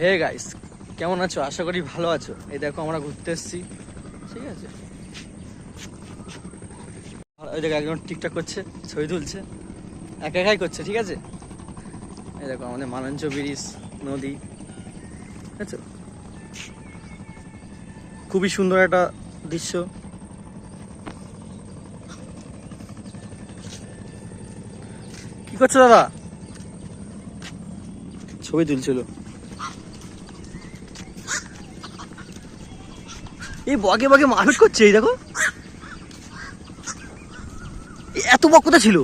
Hey guys কেমন আছো? আশা করি ভালো আছো। এই দেখো, আমরা ঘুরতে এসেছি। ঠিক আছে? ওই দেখো, একজন টিকটক করছে, ছবি তুলছে। একা একাই করছে, ঠিক আছে? এই দেখো, আমাদের মানাঞ্চ ব্রিজ, নদী। ঠিক আছে? খুবই সুন্দর একটা দৃশ্য। কি করছ দাদা? ছবি তুলছিল। এই বগে বগে মানুষ করছে, এই দেখো। এত বক কোথা ছিল?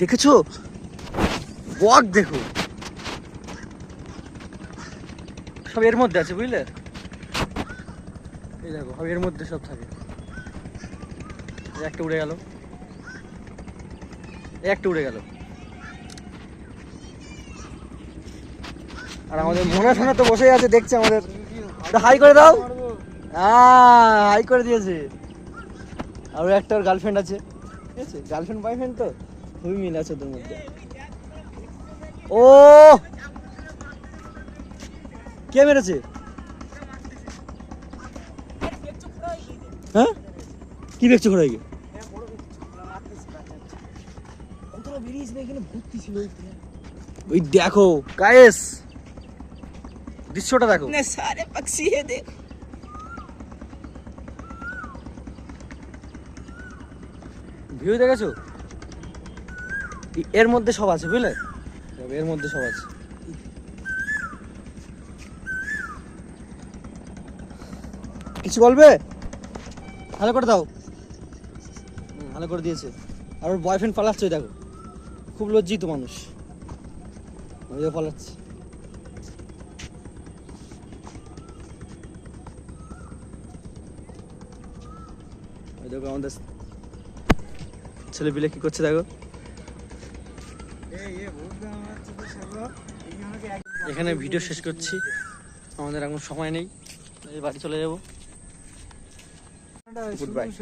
দেখেছ? বক দেখো। সব এর মধ্যে আছে, বুঝলে? এই দেখো সব এর মধ্যে সব থাকে। একটা উড়ে গেল। একটা উড়ে গেল। আর আমাদের মোনা সোনা তো বসেই আছে, দেখছে আমাদের। হাই করে দাও। হাই করে দিয়েছে। আর একটা গার্লফ্রেন্ড আছে। ঠিক আছে? গার্লফ্রেন্ড বয়ফ্রেন্ড তো? খুবই মিল আছে ওদের মধ্যে। ও! কে মেরেছে? হ্যাঁ? কি দেখছ ঘোড়া গিয়ে? ওই দেখো কায়েস দৃশ্যটা দেখো। সারে পাখি হে দেখো। ভিউ দেখেছ? এর মধ্যে সব আছে বুঝলে? এর মধ্যে সব আছে। কিছু বলবে? ভালো করে দাও। ভালো করে দিয়েছে। আর ওর বয়ফ্রেন্ড পালাচ্ছে দেখো। খুব লজ্জিত মানুষ। ওইও পালাচ্ছে। ওই দেখো আমাদের ছেলে পিলে কি করছে দেখো। এখানে ভিডিও শেষ করছি। আমাদের এখন সময় নেই। বাড়ি চলে যাব। 对是问